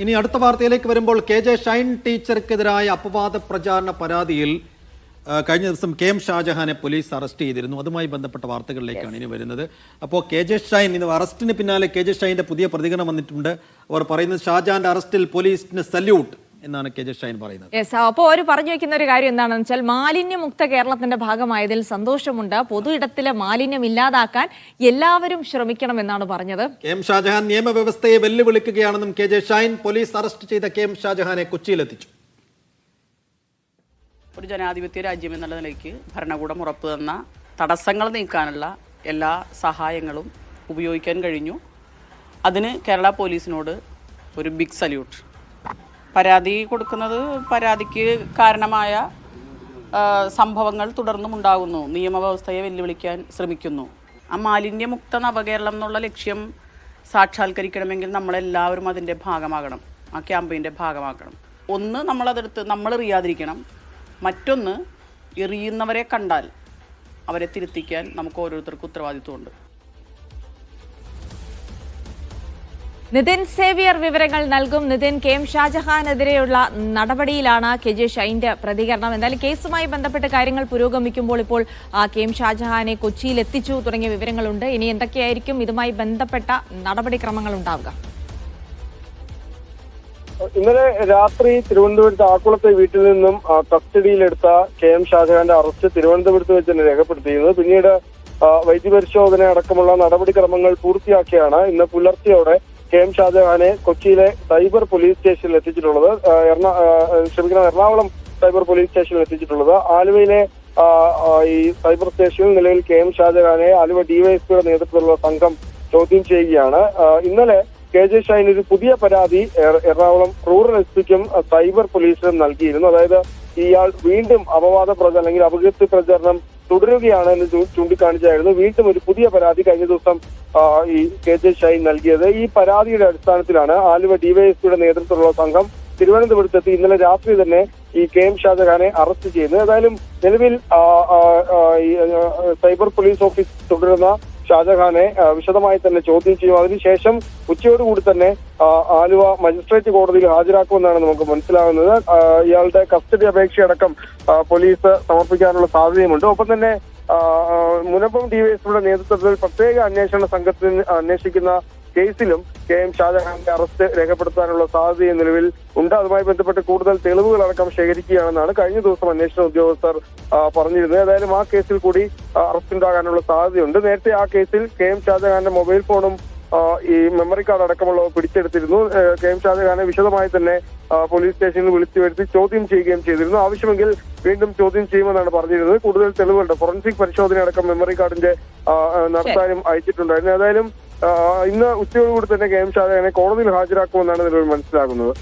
ഇനി അടുത്ത വാർത്തയിലേക്ക് വരുമ്പോൾ കെ ജെ ഷൈൻ ടീച്ചർക്കെതിരായ അപവാദ പ്രചാരണ പരാതിയിൽ കഴിഞ്ഞ ദിവസം കെ എം ഷാജഹാനെ പോലീസ് അറസ്റ്റ് ചെയ്തിരുന്നു. അതുമായി ബന്ധപ്പെട്ട വാർത്തകളിലേക്കാണ് ഇനി വരുന്നത്. അപ്പോൾ കെ ജെ ഷൈൻ ഇന്ന് അറസ്റ്റിന് പിന്നാലെ കെ ജെ ഷൈന്റെ പുതിയ പ്രതികരണം വന്നിട്ടുണ്ട്. അവർ പറയുന്നത് ഷാജഹാന്റെ അറസ്റ്റിൽ പോലീസിന് സല്യൂട്ട്. എന്നാണ് കെ ജെ ഷൈൻ പറയുന്നത്. യെസ് അപ്പോൾ അവർ പറഞ്ഞു വെക്കുന്ന ഒരു കാര്യം എന്താണെന്ന് വെച്ചാൽ മാലിന്യമുക്ത കേരളത്തിന്റെ ഭാഗമായതിൽ സന്തോഷമുണ്ട്. പൊതു ഇടത്തിലെ മാലിന്യം ഇല്ലാതാക്കാൻ എല്ലാവരും ശ്രമിക്കണം എന്നാണ് പറഞ്ഞത്. കെ എം ഷാജഹാൻ നിയമവ്യവസ്ഥയെ വെല്ലുവിളിക്കുകയാണെന്നും K J Shine police arrest ചെയ്ത കെ എം ഷാജഹാനെ കൊച്ചിയിലെത്തിച്ചു. ഒരു ജനാധിപത്യ രാജ്യം എന്നുള്ള നിലയ്ക്ക് ഭരണകൂടം ഉറപ്പു തന്ന തടസ്സങ്ങൾ നീക്കാനുള്ള എല്ലാ സഹായങ്ങളും ഉപയോഗിക്കാൻ കഴിഞ്ഞു. അതിന് കേരള പോലീസിനോട് ഒരു ബിഗ് സല്യൂട്ട് പരാതി കൊടുക്കുന്നത് പരാതിക്ക് കാരണമായ സംഭവങ്ങൾ തുടർന്നും ഉണ്ടാകുന്നു. നിയമവ്യവസ്ഥയെ വെല്ലുവിളിക്കാൻ ശ്രമിക്കുന്നു. ആ മാലിന്യമുക്ത നവകേരളം എന്നുള്ള ലക്ഷ്യം സാക്ഷാത്കരിക്കണമെങ്കിൽ നമ്മളെല്ലാവരും അതിന്റെ ഭാഗമാകണം. ആ ക്യാമ്പയിന്റെ ഭാഗമാക്കണം ഒന്ന് നമ്മളതെടുത്ത് നമ്മൾ എറിയാതിരിക്കണം. മറ്റൊന്ന് എറിയുന്നവരെ കണ്ടാൽ അവരെ തിരുത്തിക്കാൻ നമുക്ക് ഓരോരുത്തർക്കും ഉത്തരവാദിത്വമുണ്ട്. നിതിൻ സേവിയർ വിവരങ്ങൾ നൽകും. നിതിൻ കെ എം ഷാജഹാനെതിരെയുള്ള നടപടിയിലാണ് കെ ജെ ഷൈന്റെ പ്രതികരണം. എന്നാൽ കേസുമായി ബന്ധപ്പെട്ട് കാര്യങ്ങൾ പുരോഗമിക്കുമ്പോൾ ഇപ്പോൾ കെ എം ഷാജഹാനെ കൊച്ചിയിൽ എത്തിച്ചു തുടങ്ങിയ വിവരങ്ങളുണ്ട്. ഇനി എന്തൊക്കെയായിരിക്കും ഇതുമായി ബന്ധപ്പെട്ട നടപടിക്രമങ്ങൾ ഉണ്ടാവുക? ഇന്നലെ രാത്രി തിരുവനന്തപുരത്ത് ആക്കുളത്തെ വീട്ടിൽ നിന്നും കസ്റ്റഡിയിലെടുത്ത കെ എം ഷാജഹാന്റെ അറസ്റ്റ് തിരുവനന്തപുരത്ത് വെച്ച് തന്നെ രേഖപ്പെടുത്തിയിരുന്നത്. പിന്നീട് വൈദ്യപരിശോധന അടക്കമുള്ള നടപടിക്രമങ്ങൾ പൂർത്തിയാക്കിയാണ് ഇന്ന് പുലർച്ചെയോടെ കെ എം ഷാജഹാനെ കൊച്ചിയിലെ സൈബർ പോലീസ് സ്റ്റേഷനിൽ എത്തിച്ചിട്ടുള്ളത്. എറണാ ക്ഷമിക്കണം എറണാകുളം സൈബർ പോലീസ് സ്റ്റേഷനിൽ എത്തിച്ചിട്ടുള്ളത്. ആലുവയിലെ ഈ സൈബർ സ്റ്റേഷനിൽ നിലവിൽ കെ എം ഷാജഹാനെ ആലുവ ഡിവൈഎസ്പിയുടെ നേതൃത്വത്തിലുള്ള സംഘം ചോദ്യം ചെയ്യുകയാണ്. ഇന്നലെ കെ ജെ ഷൈൻ ഒരു പുതിയ പരാതി എറണാകുളം റൂറൽ എസ് പിക്കും സൈബർ പോലീസിനും നൽകിയിരുന്നു. അതായത് ഇയാൾ വീണ്ടും അപവാദ പ്രചരണം അല്ലെങ്കിൽ അപകീർത്തി പ്രചരണം തുടരുകയാണ് എന്ന് ചൂണ്ടിക്കാണിച്ചായിരുന്നു. വീണ്ടും ഒരു പുതിയ പരാതി കഴിഞ്ഞ ദിവസം ഈ കെ ജെ ഷൈൻ നൽകിയത്. ഈ പരാതിയുടെ അടിസ്ഥാനത്തിലാണ് ആലുവ ഡിവൈഎസ്പിയുടെ നേതൃത്വത്തിലുള്ള സംഘം തിരുവനന്തപുരത്തെത്തി ഇന്നലെ രാത്രി തന്നെ ഈ കെ എം ഷാജഹാനെ അറസ്റ്റ് ചെയ്യുന്നത്. ഏതായാലും നിലവിൽ സൈബർ പോലീസ് ഓഫീസ് തുടരുന്ന ഷാജഹാനെ വിശദമായി തന്നെ ചോദ്യം ചെയ്യും. അതിനുശേഷം ഉച്ചയോടുകൂടി തന്നെ ആലുവ മജിസ്ട്രേറ്റ് കോടതിയിൽ ഹാജരാക്കുമെന്നാണ് നമുക്ക് മനസ്സിലാകുന്നത്. ഇയാളുടെ കസ്റ്റഡി അപേക്ഷയടക്കം പോലീസ് സമർപ്പിക്കാനുള്ള സാധ്യതയുമുണ്ട്. ഒപ്പം തന്നെ മുനമ്പം ഡിവൈഎസ്പിയുടെ നേതൃത്വത്തിൽ പ്രത്യേക അന്വേഷണ സംഘത്തിന് അന്വേഷിക്കുന്ന കേസിലും കെ എം ഷാജഹാന്റെ അറസ്റ്റ് രേഖപ്പെടുത്താനുള്ള സാധ്യത നിലവിൽ ഉണ്ട്. അതുമായി ബന്ധപ്പെട്ട് കൂടുതൽ തെളിവുകൾ അടക്കം ശേഖരിക്കുകയാണെന്നാണ് കഴിഞ്ഞ ദിവസം അന്വേഷണ ഉദ്യോഗസ്ഥർ പറഞ്ഞിരുന്നത്. ഏതായാലും ആ കേസിൽ കൂടി അറസ്റ്റ് ഉണ്ടാകാനുള്ള സാധ്യതയുണ്ട്. നേരത്തെ ആ കേസിൽ കെ എം ഷാജഹാന്റെ മൊബൈൽ ഫോണും ഈ മെമ്മറി കാർഡ് അടക്കമുള്ളവ പിടിച്ചെടുത്തിരുന്നു. കെ എം ഷാജഹാനെ വിശദമായി തന്നെ പോലീസ് സ്റ്റേഷനിൽ വിളിച്ചു വരുത്തി ചോദ്യം ചെയ്യുകയും ചെയ്തിരുന്നു. ആവശ്യമെങ്കിൽ വീണ്ടും ചോദ്യം ചെയ്യുമെന്നാണ് പറഞ്ഞിരുന്നത്. കൂടുതൽ തെളിവുകളുണ്ട് ഫോറൻസിക് പരിശോധന അടക്കം മെമ്മറി കാർഡിന്റെ നടത്താനും അയച്ചിട്ടുണ്ടായിരുന്നു. ഏതായാലും ഇന്ന് ഉച്ചയോടുകൂടി തന്നെ കെ എം ഷാജഹാനെ കോടതിയിൽ ഹാജരാക്കുമെന്നാണ് നിലവിൽ മനസ്സിലാകുന്നത്.